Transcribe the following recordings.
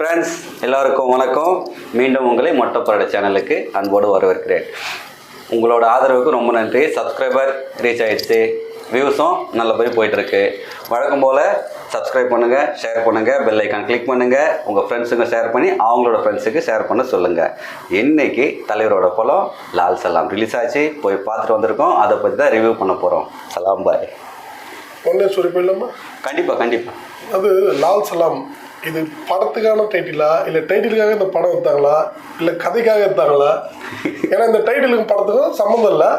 Friends எல்லாருக்கும் வணக்கம். மீண்டும் உங்களை மொட்டைப்பரட சேனலுக்கு அன்போடு வரவேற்கிறேன். உங்களோட ஆதரவுக்கு ரொம்ப நன்றி. சப்ஸ்கிரைபர் ரீச் ஆயிடுச்சு. வியூஸும் நல்லபடி போயிட்டுருக்கு. வழக்கம் போல் சப்ஸ்கிரைப் பண்ணுங்கள் ஷேர் பண்ணுங்கள் பெல் ஐக்கான் கிளிக் பண்ணுங்கள் உங்கள் ஃப்ரெண்ட்ஸுங்க ஷேர் பண்ணி அவங்களோட ஃப்ரெண்ட்ஸுக்கு ஷேர் பண்ண சொல்லுங்கள் இன்னைக்கு தலைவரோட படம் லால் சலாம் ரிலீஸ் ஆச்சு. போய் பார்த்துட்டு வந்திருக்கோம். அதை பற்றி தான் ரிவ்யூ பண்ண போகிறோம் சலாம் பாய் சொல்லி போயிடலாமா கண்டிப்பாக கண்டிப்பாக அது லால் சலாம் இது படத்துக்கான டைட்டிலா இல்லை டைட்டிலுக்காக இந்த படம் எடுத்தாங்களா? இல்லை கதைக்காக எடுத்தாங்களா? ஏன்னா இந்த டைட்டிலுக்கும் படத்துக்கும் சம்மந்தம் இல்லை.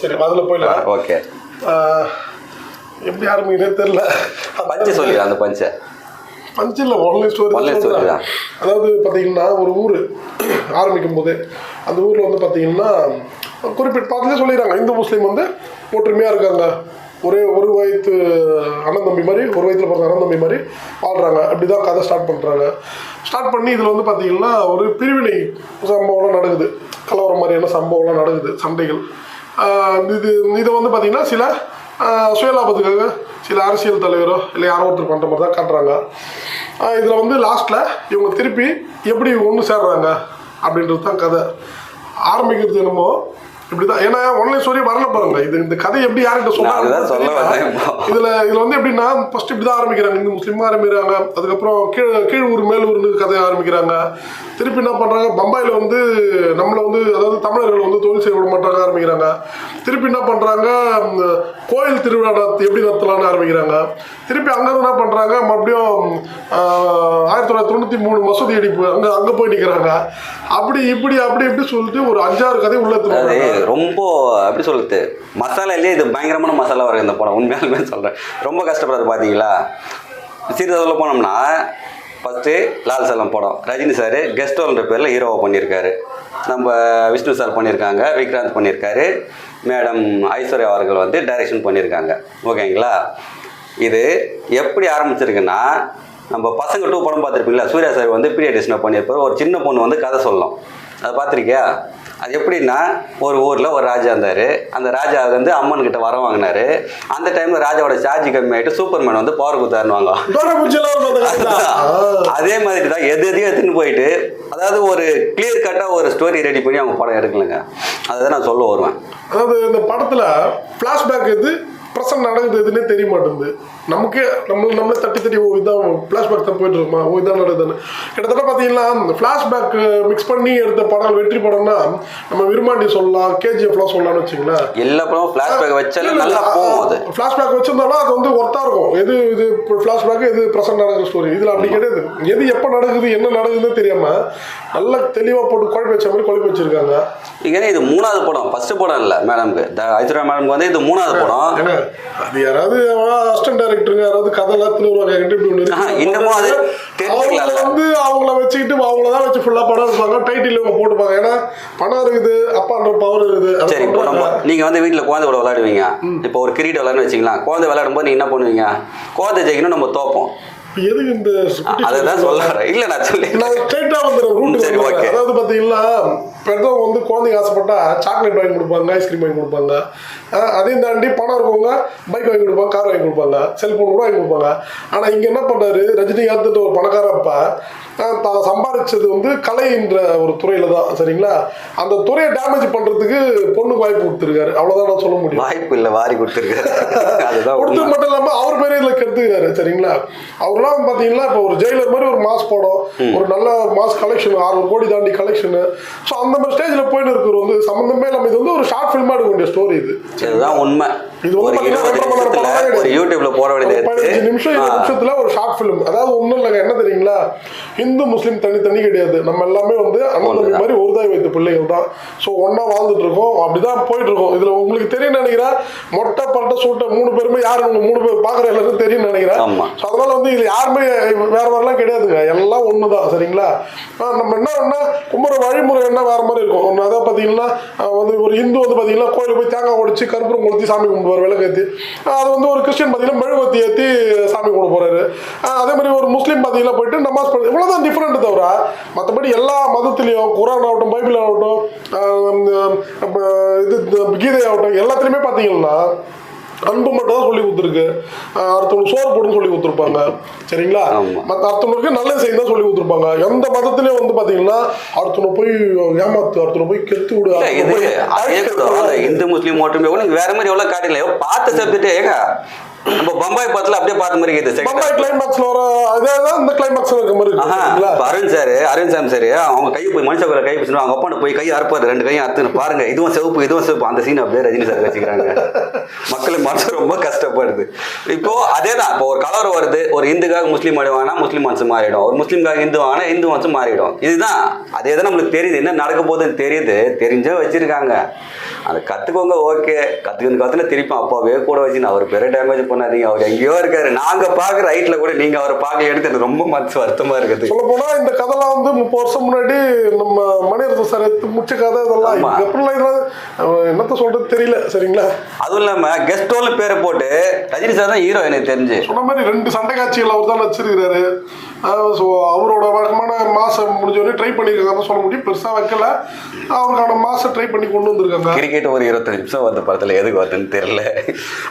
சரி, அதில் போயிடலாம். ஓகே. எப்படி ஆரம்பிக்கிறதே தெரியல. பஞ்சை சொல்லிடு அந்த பஞ்சை. பஞ்சில் ஒன்லைன் ஸ்டோரி. அதாவது பார்த்தீங்கன்னா ஒரு ஊர் ஆரம்பிக்கும் போது அந்த ஊரில் வந்து பார்த்தீங்கன்னா குறிப்பிட்ட பார்த்துலேயே சொல்லிடுறாங்க. இந்து முஸ்லீம் வந்து ஒற்றுமையாக இருக்காங்க. ஒரே ஒரு வயது அண்ணன் தம்பி மாதிரி ஒரு வயதில் பிறந்த அண்ணன் தம்பி மாதிரி வாழ்கிறாங்க அப்படி தான் கதை ஸ்டார்ட் பண்ணுறாங்க ஸ்டார்ட் பண்ணி இதில் வந்து பார்த்திங்கன்னா ஒரு பிரிவினை சம்பவம்லாம் நடக்குது. கலவரம் மாதிரியான சம்பவம்லாம் நடக்குது சண்டைகள். இது இதை வந்து பார்த்திங்கன்னா சில சுயலாபத்துக்காக சில அரசியல் தலைவரோ இல்லை யாரோ ஒருத்தர் பண்ணுற மாதிரி தான் காட்டுறாங்க இதில் வந்து லாஸ்ட்டில் இவங்க திருப்பி எப்படி ஒன்று சேர்றாங்க அப்படின்றது தான் கதை. ஆரம்பிக்கிறது என்னமோ இப்படி தான் ஏன்னா ஒன்லைன் ஸ்டோரி வரல பாருங்க. இது இந்த கதை எப்படி யார்கிட்ட சொன்னாங்க. இதுல இதுல வந்து எப்படின்னா ஃபர்ஸ்ட் இப்படி தான் ஆரம்பிக்கிறாங்க. இந்த முஸ்லீமா ஆரம்பிக்கிறாங்க. அதுக்கப்புறம் கீழ் கீழ் ஊர் மேல் ஊர்னு கதையை ஆரம்பிக்கிறாங்க. திருப்பி என்ன பண்றாங்க? பம்பாயில வந்து நம்மள வந்து அதாவது தமிழர்கள் வந்து தொழில் செய்ய விட மாட்டாங்க ஆரம்பிக்கிறாங்க. திருப்பி என்ன பண்றாங்க? கோயில் திருவிழா எப்படி நடத்தலாம்னு ஆரம்பிக்கிறாங்க. திருப்பி அங்க என்ன பண்றாங்க? மறுபடியும் ஆயிரத்தி தொள்ளாயிரத்தி தொண்ணூத்தி மூணு மசூதி அடிப்பு அங்க அங்க போய் நிக்கிறாங்க. அப்படி இப்படி அப்படி இப்படி சொல்லிட்டு ஒரு அஞ்சாறு கதை உள்ள ரொம்ப எப்படி சொல்லுது மசாலாலேயே இது பயங்கரமான மசாலா வரும் இந்த படம் உண்மையாலுமே சொல்கிறேன் ரொம்ப கஷ்டப்படுறது பார்த்தீங்களா சீரியஸாக சொல்ல போனோம்னா ஃபஸ்ட்டு லால் சலம் படம். ரஜினி சார் கெஸ்ட் ரோல்ன்ற பேரில் ஹீரோவை பண்ணியிருக்காரு. நம்ம விஷ்ணு சார் பண்ணியிருக்காங்க விக்ராந்த் பண்ணியிருக்காரு. மேடம் ஐஸ்வர்யா அவர்கள் வந்து டைரக்ஷன் பண்ணியிருக்காங்க. ஓகேங்களா? இது எப்படி ஆரம்பிச்சிருக்குன்னா நம்ம பசங்க டூ படம் பார்த்துருப்பீங்களா? சூர்யா சார் வந்து பீரியடிஷனாக பண்ணியிருப்பார். ஒரு சின்ன பொண்ணு வந்து கதை சொல்லணும். அதை பார்த்துருக்கியா? அது எப்படின்னா ஒரு ஊரில் ஒரு ராஜா இருந்தார். அந்த ராஜா வந்து அம்மன் கிட்ட வர வாங்கினாரு. அந்த டைமில் ராஜாவோட சார்ஜ் கம்மியாயிட்டு சூப்பர்மேன் வந்து பவர் குத்தாருவாங்க அதே மாதிரி தான் எது எதையும் எடுத்துன்னு போயிட்டு அதாவது ஒரு கிளியர் கட்டாக ஒரு ஸ்டோரி ரெடி பண்ணி அவங்க படம் எடுக்கலைங்க. அதை நான் சொல்ல வருவேன். அதாவது இந்த படத்துல ஃப்ளாஷ்பேக் எது ப்ரெசன்ட் நடக்குது எதுன்னே தெரிய மாட்டேங்குது. நமக்கே நம்ம நம்மளே தட்டி தட்டி ஓ இதான் ஃப்ளாஷ்பேக் தான் போயிட்டு இருக்குமா? ஓ இதான் நடக்குதுன்னு. கிட்டத்தட்ட பார்த்தீங்கன்னா ஃப்ளாஷ்பேக் மிக்ஸ் பண்ணி எடுத்த படம் வெற்றி படம்னா நம்ம விரும்மாண்டி சொல்லலாம் கேஜிஎஃப்லாம் சொல்லலாம்னு வச்சுங்களேன். எல்லா படமும் ஃப்ளாஷ்பேக் வச்சாலே நல்லா போகும் அது. ஃப்ளாஷ்பேக் வச்சிருந்தாலும் அது வந்து ஒர்த்தா இருக்கும். எது இது ஃப்ளாஷ்பேக் எது ப்ரெசென்ட் நடக்கிற ஸ்டோரி இதில் அப்படி கிடையாது. எது எப்போ நடக்குது என்ன நடக்குதுன்னு தெரியாம நல்லா தெளிவாக போட்டு குழப்பி வச்ச மாதிரி குழப்பி வச்சிருக்காங்க. இங்கே இது மூணாவது படம். ஃபர்ஸ்ட் படம் இல்லை மேடம்க்கு ஐஸ்வர்யா மேடம்க்கு வந்து இது மூணாவது படம். அது யாராவது அசிஸ்டன்ட் டைரக்டருங்க யாராவது கதைலாம் திருவுருவாங்க என்கிட்ட இப்படி ஒன்று இன்னமும் அது வந்து அவங்கள வச்சுக்கிட்டு அவங்கள தான் வச்சு ஃபுல்லாக படம் எடுப்பாங்க. டைட்டில் இவங்க போட்டுப்பாங்க ஏன்னா பணம் இருக்குது அப்பான்ற பவர் இருக்குது. சரி இப்போ நம்ம. நீங்கள் வந்து வீட்டில் குழந்தை கூட விளையாடுவீங்க. இப்போ ஒரு கிரிக்கெட் விளையாடுன்னு வச்சிங்களா குழந்தை விளையாடும் போது நீங்கள் என்ன பண்ணுவீங்க? குழந்தை ஜெயிக்கணும் நம்ம தோப்போம். எதுக்கு இந்த அதுதான் சொல்ல இல்லை நான் சொல்லி நான் ஸ்ட்ரைட்டா வந்துடுறேன் ரூட். அதாவது பார்த்தீங்கன்னா பெற்றவங்க வந்து குழந்தைங்க ஆசைப்பட்டா சாக்லேட் வாங்கி கொடுப்பாங்க ஐஸ்கிரீம் வாங்கி கொடுப்பாங்க. அதையும் தாண்டி பணம் இருக்கவங்க பைக் வாங்கி கொடுப்பாங்க கார் வாங்கி கொடுப்பாங்க செல்போன் கூட வாங்கி கொடுப்பாங்க. ஆனால் இங்கே என்ன பண்ணுறாரு ரஜினிகாந்த் ஒரு பணக்கார அப்பா அஹ் தான் சம்பாதிச்சது வந்து கலைன்ற ஒரு துறையில தான் சரிங்களா? அந்த துறையை டேமேஜ் பண்ணுறதுக்கு பொண்ணுக்கு வாய்ப்பு கொடுத்துருக்காரு. அவ்வளோதான் நான் சொல்ல முடியும். வாய்ப்பு இல்லை வாரி கொடுத்துருக்காரு. கொடுத்தது. மட்டும் இல்லாம அவர் பேரே இதுல கெடுத்துக்கிறாரு சரிங்களா? அவர்லாம் பாத்தீங்கன்னா இப்போ ஒரு ஜெயிலர் மாதிரி ஒரு மாஸ் படம் ஒரு நல்ல மாஸ் கலெக்ஷன் அறுநூறு கோடி தாண்டி கலெக்ஷன் ஸோ அந்த மாதிரி ஸ்டேஜ்ல போயிட்டு இருக்கிற வந்து சம்பந்தமே இல்லாம இது வந்து ஒரு ஷார்ட் ஃபிலிமா எடுக்க வேண்டிய ஸ்டோரி இது. இதுதான் உண்மை. இது ஒரு பாத்தீங்கன்னா இருபது நிமிஷத்துல யூடியூப்ல ஒரு வேண்டியது பதினஞ்சு நிமிஷம் இருபது. நிமிஷத்துல ஒரு ஷார்ட் ஃபிலிம் அதாவது ஒண்ணும் இல்லைங்க என்ன தெரியுங்களா? இந்து முஸ்லீம் தனி தனி கிடையாது. நம்ம எல்லாமே வந்து அண்ணன் ஒண்ணுதான். மாதிரி ஒரு தாய் வைத்த பிள்ளைகள் தான். ஸோ ஒண்ணா வாழ்ந்துட்டு இருக்கோம். அப்படிதான் போயிட்டு இருக்கோம் இதுல உங்களுக்கு தெரியும் நினைக்கிறேன் மொட்டை பட்டை சூட்டை மூணு பேருமே யாரு? உங்க மூணு பேர் பாக்குற எல்லாருக்கும் தெரியும் நினைக்கிறேன். அதனால வந்து இது யாருமே வேற வேறலாம் கிடையாதுங்க. எல்லாம் ஒன்று தான் சரிங்களா நம்ம என்ன என்ன கும்புற வழிமுறை என்ன? வேற மாதிரி இருக்கும். அதான் பார்த்தீங்கன்னா ஆ, வந்து ஒரு இந்து வந்து பார்த்தீங்கன்னா கோயிலுக்கு போய் தேங்காய் உடைச்சு கருப்புரம் கொளுத்தி சாமி கொண்டு விளக்கு ஏற்றி அது வந்து ஒரு கிறிஸ்டின் பார்த்தீங்கன்னா மெழுகுவத்தி ஏற்றி சாமி கும்பிட போகிறாரு அதே மாதிரி ஒரு முஸ்லீம் பார்த்தீங்கன்னா போயிட்டு நமாஸ் பண்ணி இவ்வளோதான் டிஃப்ரெண்ட் தவிர மற்றபடி எல்லா மதத்துலேயும் குரான் ஆகட்டும் பைபிள் ஆகட்டும் இது கீதை ஆகட்டும் எல்லாத்துலேயுமே பார்த்தீங்கன்னா அன்பு மட்டும் தான் சொல்லி கொடுத்துருக்கு. அடுத்தவங்களுக்கு சோறு போடுன்னு சொல்லி கொடுத்துருப்பாங்க. சரிங்களா. மற்ற அடுத்தவங்களுக்கு நல்லது செய்ய தான் சொல்லி கொடுத்துருப்பாங்க. எந்த மதத்திலையும் வந்து பாத்தீங்கன்னா அடுத்தவனை போய் ஏமாத்து அடுத்தவனை போய் கெத்து விடு. இந்து முஸ்லீம் கூட வேற மாதிரி எவ்வளவு காட்டில பார்த்த சப்ஜெக்ட் ஏங்க? நம்ம பம்பாய் படத்துல அப்படியே பார்த்த மாதிரி இருக்குது. பம்பாய் கிளைமேக்ஸ்ல வர அதே தான் இந்த கிளைமேக்ஸ் இருக்க மாதிரி இருக்கு அருண் சார் அருண் சாமி சார் அவங்க கை போய் மனுஷ கை பிடிச்சிட்டு அவங்க அப்பா போய் கை அறுப்பாரு ரெண்டு கையும் அறுத்துன்னு. பாருங்க இதுவும் சிவப்பு இதுவும் சிவப்பு. அந்த சீன் அப்படியே ரஜினி சார் வச்சுக்கிறாங்க. மக்கள் மனசு ரொம்ப கஷ்டப்படுது. இப்போ அதே தான் இப்போ ஒரு கலர் வருது. ஒரு இந்துக்காக முஸ்லீம் ஆடுவாங்கன்னா முஸ்லீம் மனசு மாறிடும். ஒரு முஸ்லீம்காக இந்து வாங்கினா இந்து மனசு மாறிடும். இதுதான் அதே தான் நம்மளுக்கு தெரியுது. என்ன நடக்க போகுதுன்னு தெரியுது. தெரிஞ்சே வச்சிருக்காங்க. அதை கத்துக்கோங்க ஓகே கத்துக்கணும் கத்துன திருப்பி அப்பாவே கூட வச்சு அவர் பெரிய டேமேஜ் பண்ணாதீங்க அவர் எங்கேயோ இருக்காரு. நாங்க பாக்குற ரைட்ல கூட நீங்க அவரை பார்க்க எடுத்து ரொம்ப மனசு வருத்தமா இருக்குது. சொல்ல போனா இந்த கதைலாம் வந்து முப்பது வருஷம் முன்னாடி நம்ம மணிரத்ன சார் எடுத்து முடிச்ச கதை இதெல்லாம். என்னத்த சொல்றது தெரியல சரிங்களா? அதுவும் இல்லாம கெஸ்டோல்னு பேரை போட்டு ரஜினி சார் தான் ஹீரோ எனக்கு தெரிஞ்சு. சொன்ன மாதிரி ரெண்டு சண்டை காட்சிகள் அவர் தான் வச்சிருக்கிறாரு ஸோ அவரோட வழக்கமான மாசம் முடிஞ்ச வரையும் ட்ரை பண்ணியிருக்காங்க சொல்ல முடியும். பெருசா வைக்கல. அவருக்கான மாசம் ட்ரை பண்ணி கொண்டு வந்திருக்காங்க. கிரிக்கெட் ஒரு இருபத்தஞ்சு நிமிஷம் வந்து படத்துல எதுக்கு வருதுன்னு தெரியல.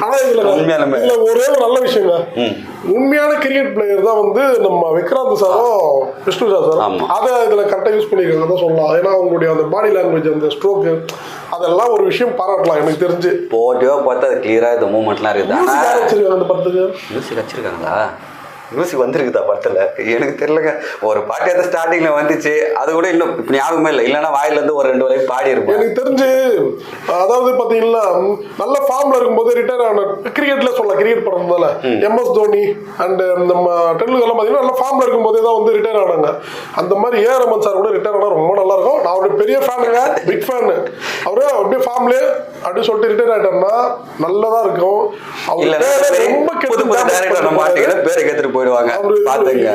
ஆனா இதுல உண்மையாலுமே. இதுல ஒரே ஒரு நல்ல விஷயங்க. உண்மையான கிரிக்கெட் பிளேயர் தான் வந்து நம்ம விக்ராந்த் சாரும் விஷ்ணுஜா சாரும் ஆமா. அதை இதுல கரெக்டா யூஸ் பண்ணியிருக்காங்க தான் சொல்லலாம். ஏன்னா அவங்களுடைய அந்த பாடி லாங்குவேஜ் அந்த ஸ்ட்ரோக்கு அதெல்லாம் ஒரு விஷயம் பாராட்டலாம் எனக்கு தெரிஞ்சு. போட்டியோ பார்த்தா அது கிளியரா இந்த மூமெண்ட்லாம் இருக்குது. அந்த படத்துக்கு? மியூசிக் வச்சிருக்காங்களா? மியூசிக் வந்திருக்குதா படத்துல? எனக்கு தெரியலங்க. ஒரு பாட்டு எதாவது ஸ்டார்டிங்ல வந்துச்சு அது கூட இன்னும் இப்ப ஞாபகமே இல்லை. இல்லைன்னா வாயில இருந்து ஒரு ரெண்டு வரைக்கும் பாடி இருப்பேன். எனக்கு தெரிஞ்சு அதாவது பாத்தீங்கன்னா நல்ல ஃபார்ம்ல இருக்கும்போது ரிட்டையர் ஆன கிரிக்கெட்ல சொல்லலாம் கிரிக்கெட் படம் தானே எம்எஸ் தோனி அண்ட் நம்ம டெண்டுல்கர்லாம் பாத்தீங்கன்னா நல்ல ஃபார்ம்ல இருக்கும்போதே தான் வந்து ரிட்டையர் ஆனாங்க. அந்த மாதிரி ஏ ரமன் சார் கூட ரிட்டையர் ஆனா ரொம்ப நல்லா இருக்கும். நான் அவருடைய பெரிய ஃபேனுங்க பிக் ஃபேன் அவரு அப்படியே ஃபார்ம்லயே அப்படின்னு சொல்லிட்டு ரிட்டையர் ஆயிட்டாருன்னா நல்லதா இருக்கும்.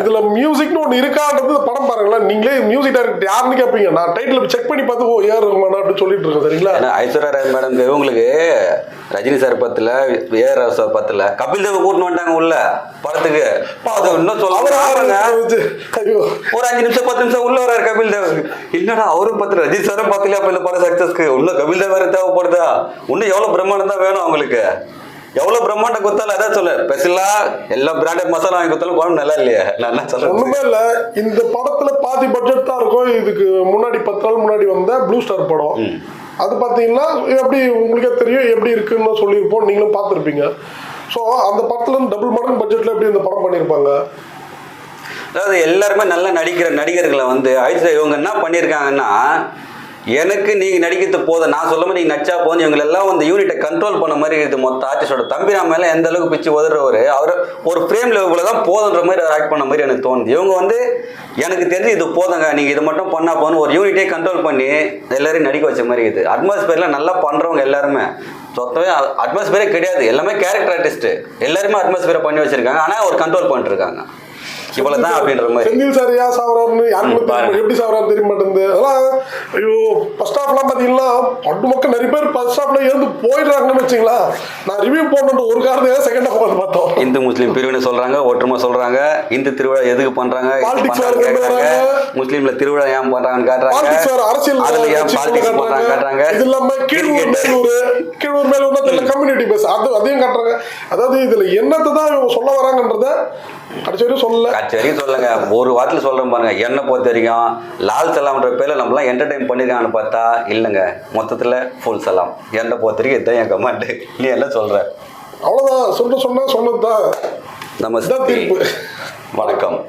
இதுல மியூசிக்னு ஒண்ணு இருக்கான்றது படம் பாருங்களேன். நீங்களே மியூசிக் டைரக்டர் யாருன்னு கேட்பீங்க நான் டைட்டில் செக் பண்ணி பார்த்து ஓ ரஹ்மான் அப்படின்னு சொல்லிட்டு இருக்கேன் சரிங்களா? ஐஸ்வர்யா ராய் மேடம் இவங்களுக்கு ரஜினி சார் பத்துல ஏஆர் சார் பத்துல கபில் தேவ் கூட்டின்னு வந்துட்டாங்க உள்ள படத்துக்கு. இன்னும் அவர் சொல்ல ஆரம்பிச்சு, ஐயோ. ஒரு அஞ்சு நிமிஷம் பத்து நிமிஷம் உள்ள வராரு கபில் தேவ். இல்லடா அவரும் பத்து ரஜினி சாரும் பத்துல அப்ப இந்த படம் சக்சஸ்க்கு இன்னும் கபில் தேவ் வேற தேவைப்படுதா? இன்னும் எவ்வளவு பிரம்மாண்டம் தான் வேணும் அவங்களுக்கு. எவ்வளவு பிரம்மாண்டம் கொடுத்தாலும் அதான் சொல்ல. ஸ்பெஷலா எல்லா பிராண்டட் மசாலா வாங்கி கொடுத்தாலும் குழம்பு நல்லா இல்லையா? நான் என்ன சொல்றேன் ஒண்ணுமே இல்ல. இந்த படத்துல பாதி பட்ஜெட் தான் இருக்கும். இதுக்கு முன்னாடி பத்து நாள் முன்னாடி வந்த ப்ளூ ஸ்டார் படம். அது பாத்தீங்கன்னா எப்படி உங்களுக்கே தெரியும் எப்படி இருக்குன்னு சொல்லியிருப்போம் நீங்களும் பார்த்துருப்பீங்க. ஸோ அந்த படத்துல டபுள் மடங்கு பட்ஜெட்ல எப்படி இந்த படம் பண்ணியிருப்பாங்க அதாவது எல்லாருமே நல்லா நடிக்கிற நடிகர்களை வந்து ஐஸ்வர்யா இவங்க என்ன பண்ணியிருக்காங்கன்னா எனக்கு நீங்கள் நடிக்கிறது போதும் நான் சொல்ல நீங்கள் நடிச்சா போதும். இவங்க எல்லாம் வந்து யூனிட்டை கண்ட்ரோல் பண்ண மாதிரி இருக்குது மொத்த ஆர்டிஸ்டோட தம்பி நான் மேலே எந்த அளவுக்கு பிச்சு உதறவர் அவர் ஒரு ஃப்ரேம்ல இவ்வளவுதான் போதுன்ற மாதிரி ஆக்ட் பண்ண மாதிரி எனக்கு தோணுது. இவங்க வந்து எனக்கு தெரிஞ்சு இது போதுங்க நீங்கள் இது மட்டும் பண்ணால் போதும் ஒரு யூனிட்டே கண்ட்ரோல் பண்ணி எல்லாரையும் நடிக்க வச்ச மாதிரி இருக்குது அட்மாஸ்பியர்ல நல்லா பண்ணுறவங்க எல்லாருமே. சொத்தமே அட்மாஸ்பியரே கிடையாது. எல்லாமே கேரக்டர் ஆர்டிஸ்ட்டு எல்லாருமே அட்மாஸ்பியரை பண்ணி வச்சுருக்காங்க. ஆனால் ஒரு கண்ட்ரோல் பண்ணிட்டுருக்காங்க இவ்வளவுதான் அப்படின்ற மாதிரி. செந்தில் சார் ஏன் சாவறாருன்னு? யாருமே ம், பாருங்க. தெரியும் எப்படி சாவறாரு தெரிய மாட்டேங்குது. அதெல்லாம் ஐயோ ஃபர்ஸ்ட் ஹாஃப்லாம் பார்த்தீங்கன்னா பட்டு மக்கள் நிறைய பேர் ஃபர்ஸ்ட் ஹாஃப்ல இருந்து போயிடுறாங்கன்னு வச்சுங்களா நான் ரிவ்யூ போடணுன்ற ஒரு காரணம் செகண்ட் ஹாஃப் வந்து இந்து முஸ்லீம் பிரிவினை சொல்றாங்க ஒற்றுமை சொல்றாங்க. இந்து திருவிழா எதுக்கு பண்றாங்க. வராங்க. முஸ்லீம்ல திருவிழா ஏன் பண்றாங்கன்னு காட்டுறாங்க அதுல ஏன் பாலிடிக்ஸ் பண்றாங்க காட்டுறாங்க இது இல்லாம கீழூர். மேலூர். கீழூர் மேலூர் கம்யூனிட்டி பஸ் அது அதையும் காட்டுறாங்க. அதாவது இதுல என்னத்தை தான் இவங்க சொல்ல வராங்கன்றத வரைக்கும் சொல்லுங்க ஒரு வாரத்தில் சொல்றேன் பாருங்க. என்னை பொறுத்த வரைக்கும் லால் சலாம்ன்ற பேர்ல நம்மளாம் என்டர்டைன் பண்ணிருக்காங்கன்னு பார்த்தா இல்லைங்க. மொத்தத்துல ஃபுல் சலாம். என்னை பொறுத்த வரைக்கும் இதுதான் என் கமெண்ட் நீ என்ன சொல்ற? அவ்வளவுதான். சொல்ல சொன்னா சொன்னதுதான். நம்ம இதான் தீர்ப்பு. வணக்கம்.